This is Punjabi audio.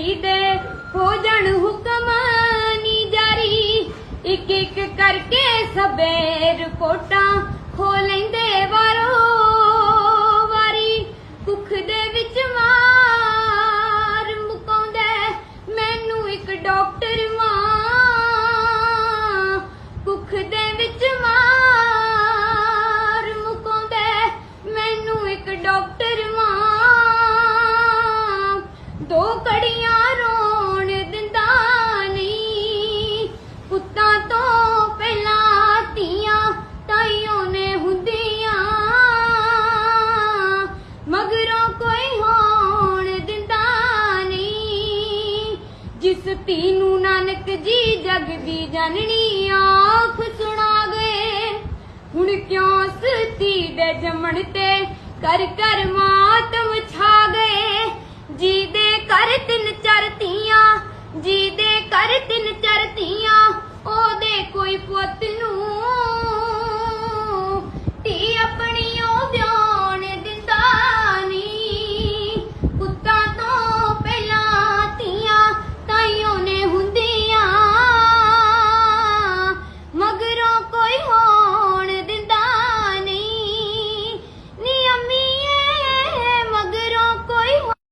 ਦੇ ਹੋ ਜਾਣ ਹੁਕਮ ਨੀ ਜਾਰੀ। ਇੱਕ ਇੱਕ ਕਰਕੇ ਸਭੇ ਰਿਪੋਰਟਾਂ ਦੋ ਕੜੀਆਂ ਰੋਣ ਦਿੰਦਾ ਨਹੀਂ। ਪੁੱਤਾਂ ਤੋਂ ਪਹਿਲਾਂ ਤੀਆਂ ਤਾਈਓ ਨੇ ਹੁੰਦੀਆਂ। ਮਗਰੋਂ ਕੋਈ ਹੋਣ ਦਿੰਦਾ ਨਹੀਂ। ਜਿਸ ਧੀ ਨੂੰ ਨਾਨਕ ਜੀ ਜਗ ਦੀ ਜਨਨੀ ਆਖ ਸੁਣਾ ਗਏ। ਹੁਣ ਕਿਉਂ ਸਤੀ ਦੇ ਜੰਮਣ ਤੇ ਕਰ ਕਰ ਮਾਤਮ ਛਾ ਗਏ?